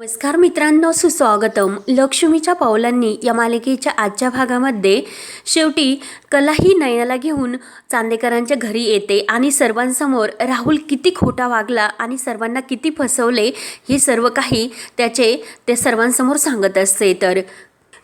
नमस्कार मित्रांनो सुस्वागतम. लक्ष्मीच्या पावलांनी या मालिकेच्या आजच्या भागामध्ये शेवटी कला ही नयनाला घेऊन चांदेकरांच्या घरी येते आणि सर्वांसमोर राहुल किती खोटा वागला आणि सर्वांना किती फसवले हे सर्व काही त्याचे ते सर्वांसमोर सांगत असते. तर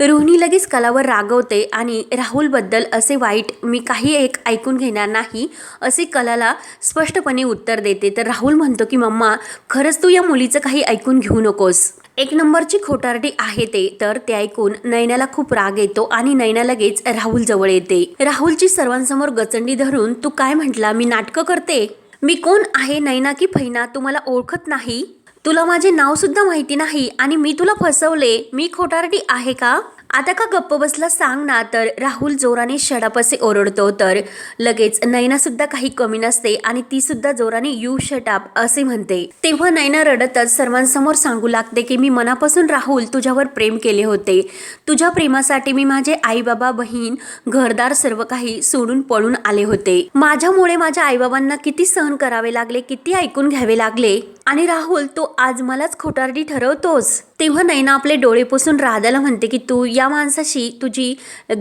रोहिणी लगेच कलावर रागवते आणि राहुलबद्दल असे वाईट मी काही एक ऐकून घेणार नाही असे कलाला स्पष्टपणे उत्तर देते. तर राहुल म्हणतो की मम्मा खरंच तू या मुलीचं काही ऐकून घेऊ नकोस. एक नंबरची खोटारडी आहे ते. तर ते ऐकून नैनाला खूप राग येतो आणि नैना लगेच राहुल जवळ येते. राहुलची सर्वांसमोर गचंडी धरून तू काय म्हटला? मी नाटकं करते? मी कोण आहे नैना की फैना? तू मला ओळखत नाही? तुला माझे नावसुद्धा माहिती नाही आणि मी तुला फसवले मी खोटारडी आहे का? आता का गप्प बसला सांग ना. तर राहुल जोराने शडप असे ओरडतो. तर लगेच नैनासुद्धा काही कमी नसते आणि ती सुद्धा जोराने यू शटाप असे म्हणते. तेव्हा नैना रडतच सर्वांसमोर सांगू लागते की मी मनापासून राहुल तुझ्यावर प्रेम केले होते. तुझ्या प्रेमासाठी मी माझे आई बाबा बहीण घरदार सर्व काही सोडून पळून आले होते. माझ्यामुळे माझ्या आईबाबांना किती सहन करावे लागले किती ऐकून घ्यावे लागले? आणि राहुल तो आज मलाच खोटारडी ठरवतोस. तेव्हा नैना आपले डोळे पुसून राधाला म्हणते की तू या माणसाशी तुझी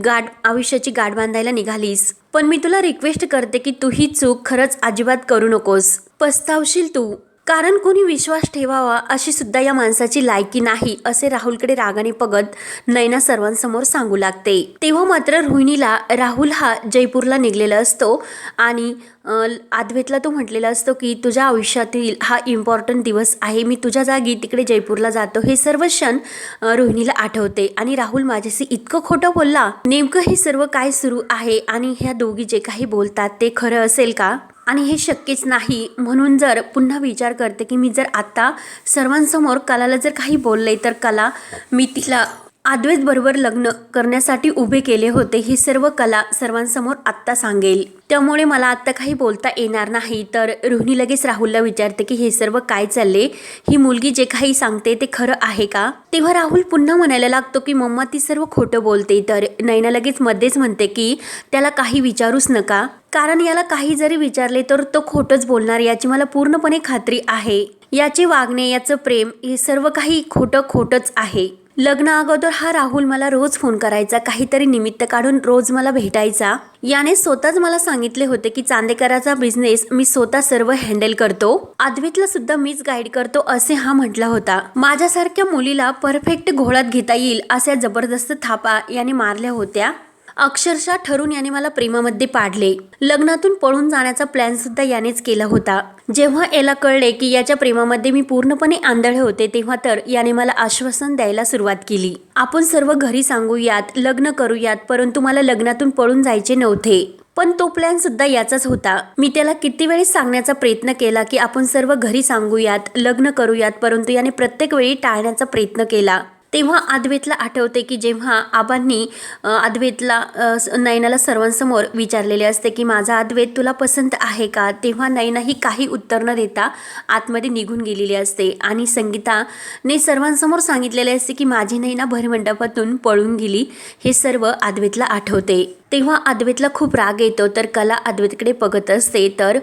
गाठ आयुष्याची गाठ बांधायला निघालीस. पण मी तुला रिक्वेस्ट करते की तू ही चूक खरंच अजिबात करू नकोस. पस्तावशील तू. कारण कोणी विश्वास ठेवावा अशी सुद्धा या माणसाची लायकी नाही असे राहुलकडे रागाने बघत नैना सर्वांसमोर सांगू लागते. तेव्हा मात्र रोहिणीला राहुल हा जयपूरला निघलेला असतो आणि आदवेतला आद्वेतला तो म्हटलेला असतो की तुझ्या आयुष्यातील हा इम्पॉर्टंट दिवस आहे मी तुझ्या जागी तिकडे जयपूरला जातो. हे सर्व क्षण रोहिणीला आठवते आणि राहुल माझ्याशी इतकं खोटं बोलला नेमकं हे सर्व काय सुरू आहे आणि ह्या दोघी जे काही बोलतात ते खरं असेल का? आणि हे शक्यच नाही. म्हणून जर पुन्हा विचार करते की मी जर आता सर्वांसमोर कलाला जर काही बोलले तर कला मी तिला अद्वैतबरोबर लग्न करण्यासाठी उभे केले होते ही सर्व कला सर्वांसमोर आत्ता सांगेल. त्यामुळे मला आत्ता काही बोलता येणार नाही. तर रोहिणी लगेच राहुलला विचारते की हे सर्व काय चालले? ही मुलगी जे काही सांगते ते खरं आहे का? तेव्हा राहुल पुन्हा म्हणायला लागतो की मम्मा ती सर्व खोटं बोलते. तर नैना लगेच मध्येच म्हणते की त्याला काही विचारूच नका. कारण याला काही जरी विचारले तर तो खोटंच बोलणार. याची मला पूर्णपणे खात्री आहे. याचे वागणे याचं प्रेम हे सर्व काही खोटं खोटंच आहे. लग्न अगोदर हा राहुल मला रोज फोन करायचा काहीतरी निमित्त काढून रोज मला भेटायचा. याने स्वतःच मला सांगितले होते की चांदेकराचा बिझनेस मी स्वतः सर्व हँडल करतो. अद्वैतला सुद्धा मीच गाईड करतो असे हा म्हटला होता. माझ्यासारख्या मुलीला परफेक्ट घोळात घेता येईल अशा जबरदस्त थापा याने मारल्या होत्या. अक्षरशः ठरून याने मला प्रेमामध्ये पाडले. लग्नातून पळून जाण्याचा प्लॅन सुद्धा यानेच केला होता. जेव्हा याला कळले की याच्या प्रेमामध्ये मी पूर्णपणे आंधळे होते तेव्हा तर याने मला आश्वासन द्यायला सुरुवात केली. आपण सर्व घरी सांगूयात लग्न करूयात परंतु मला लग्नातून पळून जायचे नव्हते. पण तो प्लॅन सुद्धा याचाच होता. मी त्याला किती वेळेस सांगण्याचा प्रयत्न केला की आपण सर्व घरी सांगूयात लग्न करूयात परंतु याने प्रत्येक वेळी टाळण्याचा प्रयत्न केला. तेव्हा अद्वैतला आठवते की जेव्हा आबांनी अद्वेतला अद्वैतला नयनाला सर्वांसमोर विचारलेले असते की माझा अद्वैत तुला पसंत आहे का? तेव्हा नयना ही काही उत्तर न देता आतमध्ये निघून गेलेली असते. आणि संगीताने सर्वांसमोर सांगितलेले असते की माझी नयना भरमंडपातून पळून गेली. हे सर्व अद्वैतला आठवते. तेव्हा अद्वैतला खूप राग येतो तर कला अद्वैतकडे बघत असते तर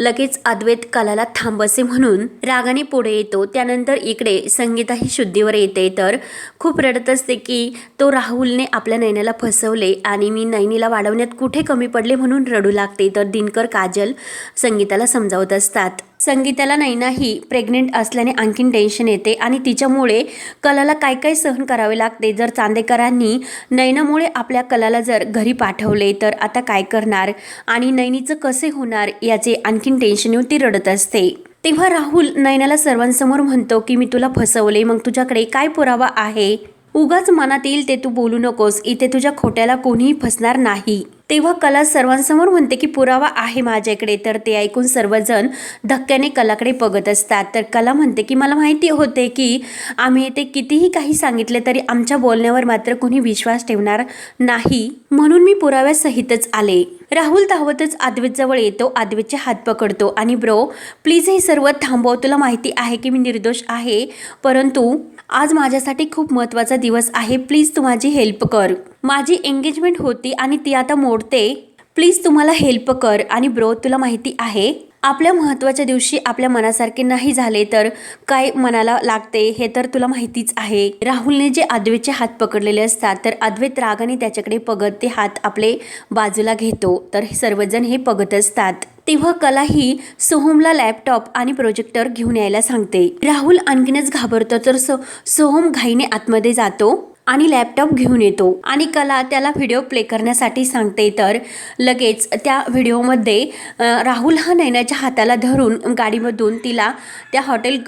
लगेच अद्वैत कलाला थांबसे म्हणून रागाने पुढे येतो. त्यानंतर इकडे संगीता ही शुद्धीवर येते तर खूप रडत असते की तो राहुलने आपल्या नैनाला फसवले आणि मी नैनीला वाढवण्यात कुठे कमी पडले म्हणून रडू लागते तर दिनकर काजल संगीताला समजावत असतात. संगीताला नैना ही प्रेग्नेंट असल्याने आणखीन टेन्शन येते आणि तिच्यामुळे कलाला काय काय सहन करावे लागते? जर चांदेकरांनी नैनामुळे आपल्या कलाला जर घरी पाठवले तर आता काय करणार? आणि नैनीचं कसे होणार? याचे आणखीन टेन्शन येऊन ती रडत असते. तेव्हा राहुल नैनाला सर्वांसमोर म्हणतो की मी तुला फसवले मग तुझ्याकडे काय पुरावा आहे? उगाच मनात येईल ते तू बोलू नकोस. इथे तुझ्या खोट्याला कोणीही फसणार नाही. तेव्हा कला सर्वांसमोर म्हणते की पुरावा आहे माझ्याकडे. तर ते ऐकून सर्वजण धक्क्याने कलाकडे बघत असतात. तर कला म्हणते की मला माहिती होते की आम्ही ते कितीही काही सांगितले तरी आमच्या बोलण्यावर मात्र कोणी विश्वास ठेवणार नाही. म्हणून मी पुराव्यासहितच आले. राहुल धावतच आद्वेतजवळ येतो आद्वेतचे हात पकडतो. आणि ब्रो प्लीज हे सर्व थांबव तुला माहिती आहे की मी निर्दोष आहे परंतु आज माझ्यासाठी खूप महत्त्वाचा दिवस आहे. प्लीज तू माझी हेल्प कर. माझी एंगेजमेंट होती आणि ती आता मोडते. प्लीज तुम्हाला हेल्प कर. आणि ब्रो तुला माहिती आहे आपल्या महत्त्वाच्या दिवशी आपल्या मनासारखे नाही झाले तर काय मनाला लागते हे तर तुला माहितीच आहे. राहुलने जे अद्वैतचे हात पकडलेले असतात तर अद्वैत रागाने त्याच्याकडे पगत ते हात आपले बाजूला घेतो तर हे सर्वजण हे पगत असतात. तेव्हा कला ही सोहमला लॅपटॉप आणि प्रोजेक्टर घेऊन यायला सांगते. राहुल आणखीनच घाबरतो तर सो सोहम घाईने आतमध्ये जातो. आणि लॅपटॉप घेऊन येतो. आणि कला त्याला व्हिडिओ प्ले करण्यासाठी सांगते. तर लगेच त्या व्हिडिओमध्ये राहुल हा नैनाच्या हाताला धरून गाडीमधून तिला त्या हॉटेल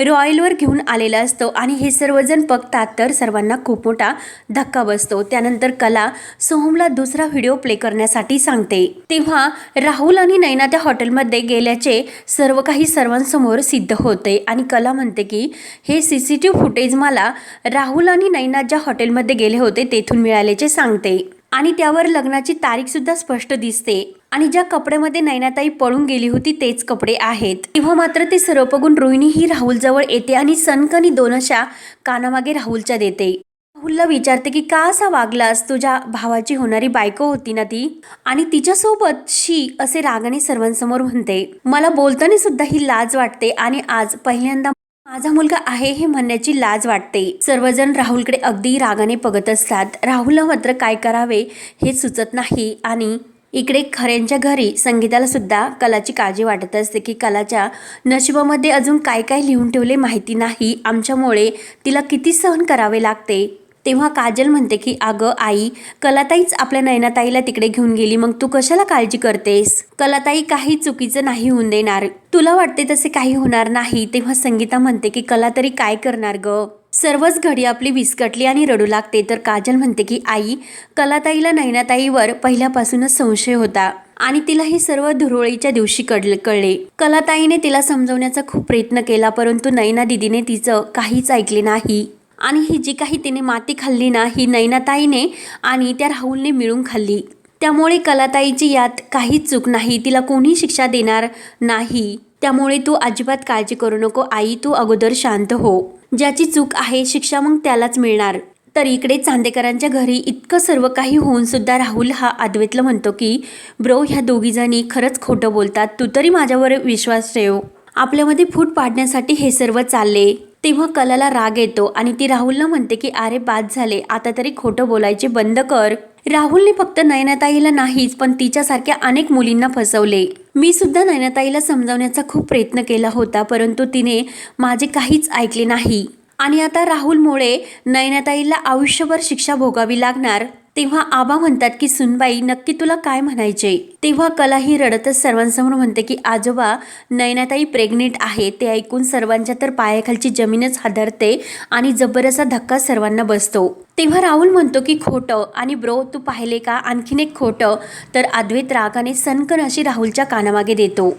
रॉयलवर घेऊन आलेला असतो आणि हे सर्वजण बघतात तर सर्वांना खूप मोठा धक्का बसतो. त्यानंतर कला सोहमला दुसरा व्हिडिओ प्ले करण्यासाठी सांगते. तेव्हा राहुल आणि नैना त्या हॉटेलमध्ये गेल्याचे सर्व काही सर्वांसमोर सिद्ध होते आणि कला म्हणते की हे C C T V footage मला राहुल आणि नैना ज्या हॉटेलमध्ये गेले होते तेथून मिळाल्याचे सांगते. आणि त्यावर लग्नाची तारीखसुद्धा स्पष्ट दिसते. आणि ज्या कपड्यामध्ये नैनाताई पळून गेली होती तेच कपडे आहेत. तेव्हा मात्र ते सर्व बघून रोहिणी ही राहुलजवळ येते आणि सनकनी दोन अशा कानामागे राहुलच्या देते. राहुलला विचारते की का असा वागलास तुझ्या भावाची होणारी बायको होती ना ती? आणि तिच्यासोबत शी असे रागाने सर्वांसमोर म्हणते मला बोलताना सुद्धा ही लाज वाटते आणि आज पहिल्यांदा माझा मुलगा आहे हे म्हणण्याची लाज वाटते. सर्वजण राहुलकडे अगदी रागाने बघत असतात. राहुलला मात्र काय करावे हे सुचत नाही आणि इकडे खऱ्यांच्या घरी संगीताला सुद्धा कलाची काळजी वाटत असते की कलाच्या नशिबामध्ये अजून काय काय लिहून ठेवले माहिती नाही. आमच्यामुळे तिला किती सहन करावे लागते? तेव्हा काजल म्हणते की अगं आई कलाताईच आपल्या नयनाताईला तिकडे घेऊन गेली. मग तू कशाला काळजी करतेस? कलाताई काही चुकीचं नाही होऊन देणार. तुला वाटते तसे काही होणार नाही. तेव्हा संगीता म्हणते की कला तरी काय करणार ग? सर्वच घडी आपली विस्कटली आणि रडू लागते. तर काजल म्हणते की आई कलाताईला नैनाताईवर पहिल्यापासूनच संशय होता आणि तिला हे सर्व धुरोळीच्या दिवशी कळले कळले. कलाताईने तिला समजवण्याचा खूप प्रयत्न केला परंतु नैना दिदीने तिचं काहीच ऐकले नाही. आणि ही जी काही तिने माती खाल्ली ना ही नैनाताईने आणि त्या राहुलने मिळून खाल्ली. त्यामुळे कलाताईची यात काहीच चूक नाही तिला कोणी शिक्षा देणार नाही. त्यामुळे तू अजिबात काळजी करू नको. आई तू अगोदर शांत हो. ज्याची चूक आहे शिक्षा मग त्यालाच मिळणार. तर इकडे चांदेकरांच्या घरी इतकं सर्व काही होऊन सुद्धा राहुल हा अद्वैतला म्हणतो की ब्रो ह्या दोघीजणी खरंच खोटं बोलतात. तू तरी माझ्यावर विश्वास ठेव. आपल्यामध्ये फूट पाडण्यासाठी हे सर्व चालले. तेव्हा कलाला राग येतो आणि ती राहुलला म्हणते की अरे बाद झाले. आता तरी खोटं बोलायचे बंद कर. राहुलने फक्त नयनाताईला नाहीच पण तिच्यासारख्या अनेक मुलींना फसवले. मी सुद्धा नयनाताईला समजावण्याचा खूप प्रयत्न केला होता परंतु तिने माझे काहीच ऐकले नाही. आणि आता राहुलमुळे नयनाताईला आयुष्यभर शिक्षा भोगावी लागणार तेव्हा आबा म्हणतात की सुनबाई नक्की तुला काय म्हणायचे तेव्हा कला ही रडतच सर्वांसमोर म्हणते की आजोबा नयनाताई प्रेग्नेंट आहे ते ऐकून सर्वांच्या तर पायाखालची जमीनच हादरते आणि जबर धक्का सर्वांना बसतो. तेव्हा राहुल म्हणतो की खोटं आणि ब्रो तू पाहिले का? आणखीन एक खोटं. तर अद्वैत रागाने सनकन अशी राहुलच्या कानामागे देतो.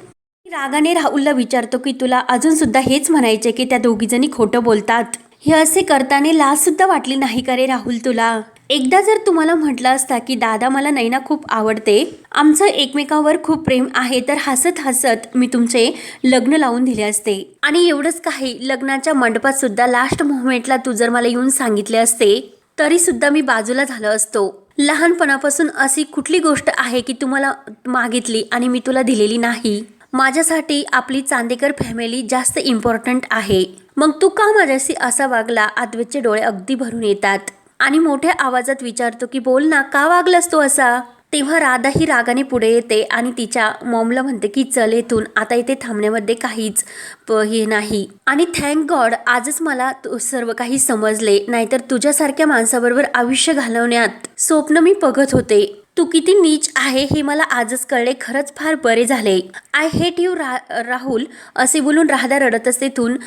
रागाने राहुलला विचारतो की तुला अजून सुद्धा हेच म्हणायचे की त्या दोघीजणी खोटं बोलतात? हे असे करताना लाज सुद्धा वाटली नाही का रे राहुल तुला? एकदा जर तुम्हाला म्हटलं असता की दादा मला नैना खूप आवडते आमचं एकमेकावर खूप प्रेम आहे तर हसत हसत मी तुमचे लग्न लावून दिले असते. आणि एवढंच काही लग्नाच्या मंडपात सुद्धा लास्ट मोमेंटला तू जर मला येऊन सांगितले असते तरी सुद्धा मी बाजूला झालो असतो. लहानपणापासून अशी कुठली गोष्ट आहे की तुम्हाला मागितली आणि मी तुला दिलेली नाही? माझ्यासाठी आपली चांदेकर फॅमिली जास्त इम्पॉर्टंट आहे. मग तू का माझ्याशी असा वागला? अद्वैतचे डोळे अगदी भरून येतात. आणि मोठ्या आवाजात विचारतो की बोल ना का वागलास तू असा? तेव्हा राधा ही रागाने पुढे येते आणि तिच्या मॉमला म्हणते की चल येथून आता इथे थांबण्यामध्ये काहीच प हे नाही. आणि थँक गॉड आजच मला तू सर्व काही समजले नाहीतर तुझ्यासारख्या माणसाबरोबर आयुष्य घालवण्यात स्वप्न मी बघत होते. तू किती नीच आहे हे मला आजच कळले खरंच फार बरे झाले. आय हेट यू रा राहुल असे बोलून राधा रडत असते तिथून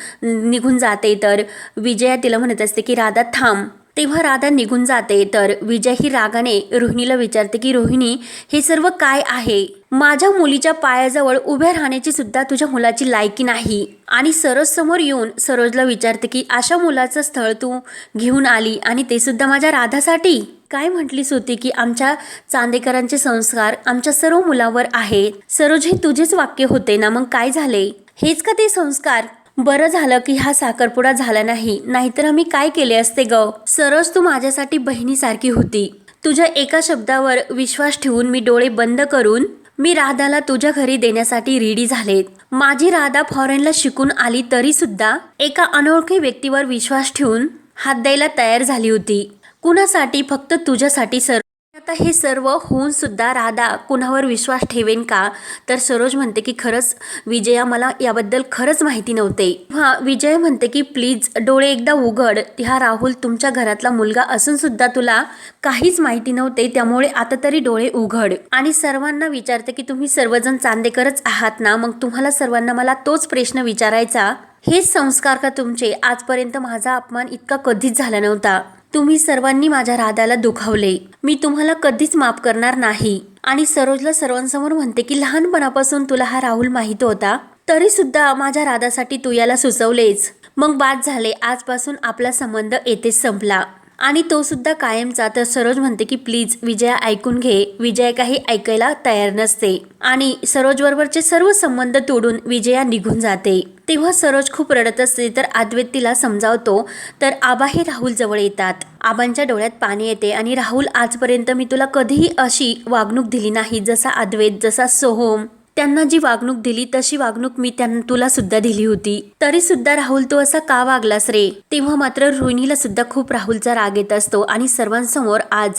निघून जाते. तर विजया तिला म्हणत असते की राधा थांब. तेव्हा राधा निघून जाते. तर विजय ही रागाने रोहिणीला विचारते की रोहिणी हे सर्व काय आहे? माझ्या मुलीच्या पायाजवळ उभ्या राहण्याची सुद्धा तुझ्या मुलाची लायकी नाही. आणि सरोज समोर येऊन सरोजला विचारते की अशा मुलाचं स्थळ तू घेऊन आली आणि ते सुद्धा माझ्या राधासाठी? काय म्हटलीस होती की आमच्या चांदेकरांचे संस्कार आमच्या सर्व मुलावर आहेत. सरोज हे तुझेच वाक्य होते ना मग काय झाले? हेच का ते संस्कार? बरं झालं की हा साखरपुडा झाला नाही. नाहीतर आम्ही काय केले असते ग? सरस तू माझ्यासाठी बहिणीसारखी होती. तुझ्या एका शब्दावर विश्वास ठेवून मी डोळे बंद करून मी राधाला तुझ्या घरी देण्यासाठी रेडी झाले माझी राधा फॉरेनला शिकून आली तरी सुद्धा एका अनोळखी व्यक्तीवर विश्वास ठेवून हात द्यायला तयार झाली होती. कुणासाठी? फक्त तुझ्यासाठी सर आता हे सर्व होऊन सुद्धा राधा कुणावर विश्वास ठेवेन का? तर सरोज म्हणते की खरंच विजया मला याबद्दल खरंच माहिती नव्हते. हा विजय म्हणते की प्लीज डोळे एकदा उघड. हा राहुल तुमच्या घरातला मुलगा असून सुद्धा तुला काहीच माहिती नव्हते त्यामुळे आता तरी डोळे उघड. आणि सर्वांना विचारते की तुम्ही सर्वजण चांदेकरच आहात ना? मग तुम्हाला सर्वांना मला तोच प्रश्न विचारायचा? हेच संस्कार का तुमचे? आजपर्यंत माझा अपमान इतका कधीच झाला नव्हता. तुम्ही सर्वांनी माझ्या राधाला दुखावले. मी तुम्हाला कधीच माफ करणार नाही. आणि सरोजला सर्वांसमोर म्हणते की लहानपणापासून तुला हा राहुल माहीत होता? तरी सुद्धा माझ्या राधासाठी तू याला सुचवलेच. मग बाद झाले. आजपासून आपला संबंध येथेच संपला. आणि तो सुद्धा कायमचा तर सरोज म्हणते की प्लीज विजया ऐकून घे. विजया काही ऐकायला तयार नसते. आणि सरोज बरोबरचे सर्व संबंध तोडून विजया निघून जाते. तेव्हा सरोज खूप रडत असते तर अद्वैत तिला समजावतो तर आबा हे राहुल जवळ येतात. आबांच्या डोळ्यात पाणी येते आणि राहुल आजपर्यंत मी तुला कधीही अशी वागणूक दिली नाही जसा अद्वैत जसा सोहम. त्यांना जी वागणूक दिली तशी वागणूक मी त्यांना तुला सुद्धा दिली होती. तरी सुद्धा राहुल तू असा का वागलास रे? तेव्हा मात्र रोहिणीला सुद्धा खूप राहुलचा राग येत असतो आणि सर्वांसमोर आज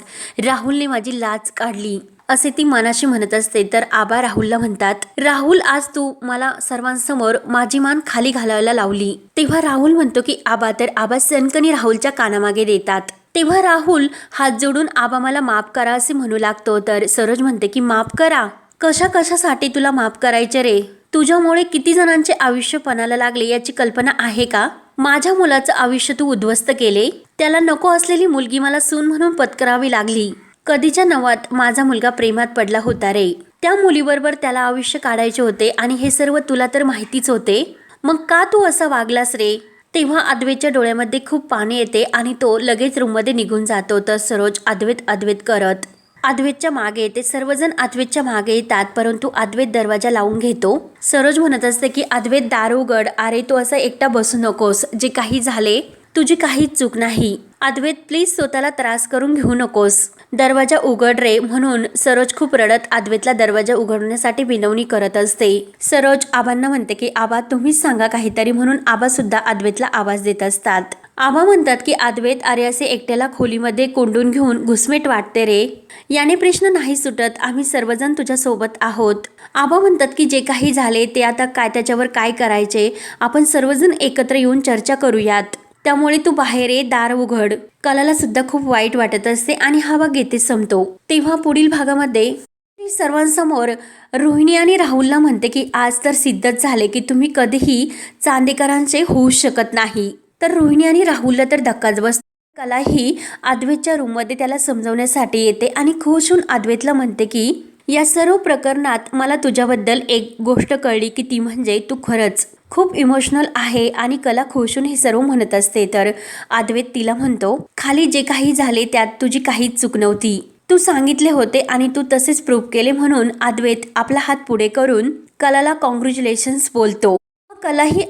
राहुलने माझी लाच काढली. असे ती मनाशी म्हणत असते. तर आबा राहुलला म्हणतात राहुल आज तू मला सर्वांसमोर माझी मान खाली घालायला लावली. तेव्हा राहुल म्हणतो की आबा तर आबा सनकनी राहुलच्या कानामागे देतात. तेव्हा राहुल हात जोडून आबा मला माफ करा असे म्हणू लागतो. तर सरोज म्हणते की माफ करा. कशा कशासाठी तुला माफ करायचे रे? तुझ्यामुळे किती जणांचे आयुष्य पणाला लागले याची कल्पना आहे का? माझ्या मुलाचं आयुष्य तू उद्ध्वस्त केले? त्याला नको असलेली मुलगी मला सून म्हणून पत्करावी लागली. कधीच्या नवात माझा मुलगा प्रेमात पडला होता रे. त्या मुलीबरोबर त्याला आयुष्य काढायचे होते आणि हे सर्व तुला तर माहितीच होते. मग का तू असा वागलास रे? तेव्हा अद्वेच्या डोळ्यामध्ये खूप पाणी येते आणि तो लगेच रूममध्ये निघून जातो तर सरोज अद्वैत अद्वैत करत. अद्वैतच्या मागे येते. सर्वजण अद्वैतच्या मागे येतात परंतु अद्वैत दरवाजा लावून घेतो. सरोज म्हणत असते की अद्वैत दार उघड. अरे तू असा एकटा बसू नकोस. जे काही झाले तुझी काहीच चूक नाही. अद्वैत प्लीज स्वतःला त्रास करून घेऊ नकोस. दरवाजा उघड रे. म्हणून सरोज खूप रडत अद्वैतला दरवाजा उघडण्यासाठी विनवणी करत असते. सरोज आबांना म्हणते की आबा तुम्हीच सांगा काहीतरी. म्हणून आबा सुद्धा अद्वैतला आवाज देत असतात. आबा म्हणतात की अद्वैत अरे असे एकट्याला खोलीमध्ये कोंडून घेऊन घुसमेट वाटते रे. याने प्रश्न नाही सुटत आम्ही सर्वजण तुझ्या सोबत आहोत. आबा म्हणतात की जे काही झाले ते आता काय त्याच्यावर काय करायचे आपण सर्वजण एकत्र येऊन चर्चा करूयात. त्यामुळे तू बाहेर ये दार उघड. कलाला सुद्धा खूप वाईट वाटत असते आणि हा भाग येथे संपतो. तेव्हा पुढील भागामध्ये सर्वांसमोर रोहिणी आणि राहुलला म्हणते की आज तर सिद्धच झाले की तुम्ही कधीही चांदेकरांचे होऊ शकत नाही. तर रोहिणी आणि राहुलला तर धक्काच बस. कला ही आद्वेतच्या रूममध्ये त्याला समजवण्यासाठी येते आणि खुश होऊन आद्वेतला म्हणते की या सर्व प्रकरणात मला तुझ्याबद्दल एक गोष्ट कळली की ती म्हणजे तू खरंच खूप इमोशनल आहे आणि कला खुशून हे सर्व म्हणत असते. तर आद्वेत तिला म्हणतो खाली जे काही झाले त्यात तुझी काहीच चूक नव्हती. तू सांगितले होते आणि तू तसेच प्रूव्ह केले म्हणून आद्वेत आपला हात पुढे करून कलाला कॉंग्रॅच्युलेशन्स बोलतो. कला ही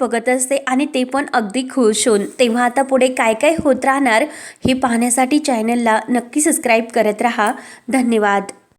बघत असते आणि ते पण अगदी खुश होऊन तेव्हा आता पुढे काय काय होत राहणार हे पाहण्यासाठी चॅनलला नक्की सबस्क्राईब करत राहा. धन्यवाद.